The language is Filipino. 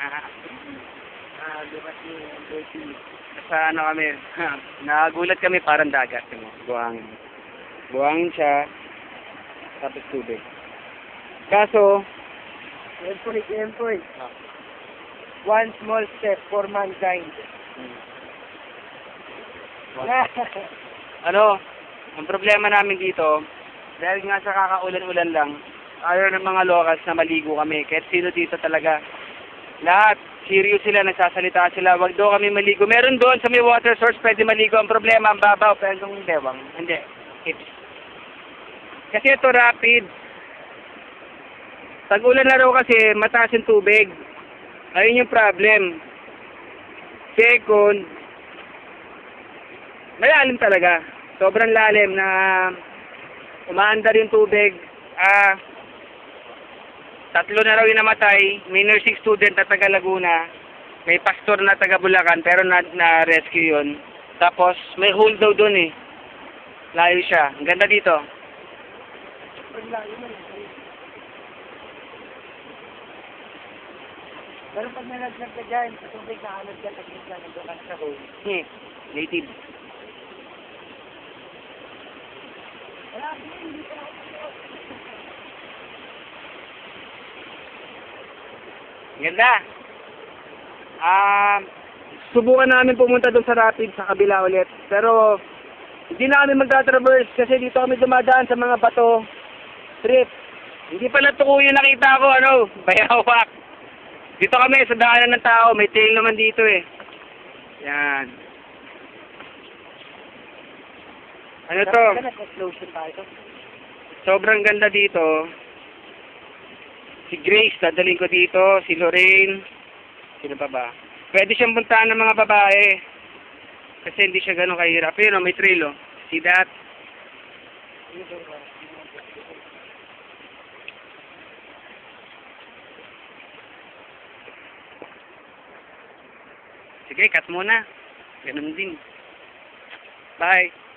Ah, bukas ni Bertie. Sa ano kami, nagulat kami parang dagat. Ano, buhangin. Buhangin siya, tapos tubig. Kaso, Yan po, yan po. One small step for mankind. ano, ang problema namin dito, dahil nga sa kakaulan-ulan lang, ayaw ng mga locals na maligo kami. Kahit sino dito talaga. Lahat, serious sila, nagsasalita sila, wag daw kami maligo. Meron doon sa may water source, pwede maligo. Ang problema, ang babaw, pero yung dewang, hindi. Hips. Kasi ito rapid. Tag-ulan na raw kasi, mataas yung tubig. Ayun yung problem. Second, malalim talaga. Sobrang lalim na umaandar yung tubig. Ah, tatlo na raw yung namatay. May nursing student na taga Laguna. May pastor na taga Bulacan pero na, na rescue yun. Tapos may hole daw doon eh. Layo siya. Ang ganda dito. Pero pag nalaglag ka dyan, sa tubig na anod ka, taglit ka, nandun ka sa hole. Hmm. Native. Wala, hindi ka Ganda. Ah, subukan namin pumunta doon sa Rapid sa kabila ulit. Pero hindi na kami magta-traverse kasi dito kami dumadaan sa mga bato trip. Hindi pala tuko yung nakita ko, ano, bayawak. Dito kami sa daanan ng tao, may trail naman dito eh. Yan. Ano to? Sobrang ganda dito. Si Grace, dadalhin ko dito. Si Lorraine. Sino pa ba? Pwede siyang puntahan ng mga babae. Kasi hindi siya ganun kahirap. Yun, oh, may trail, oh. See? Sige, cut muna. Ganun din. Bye.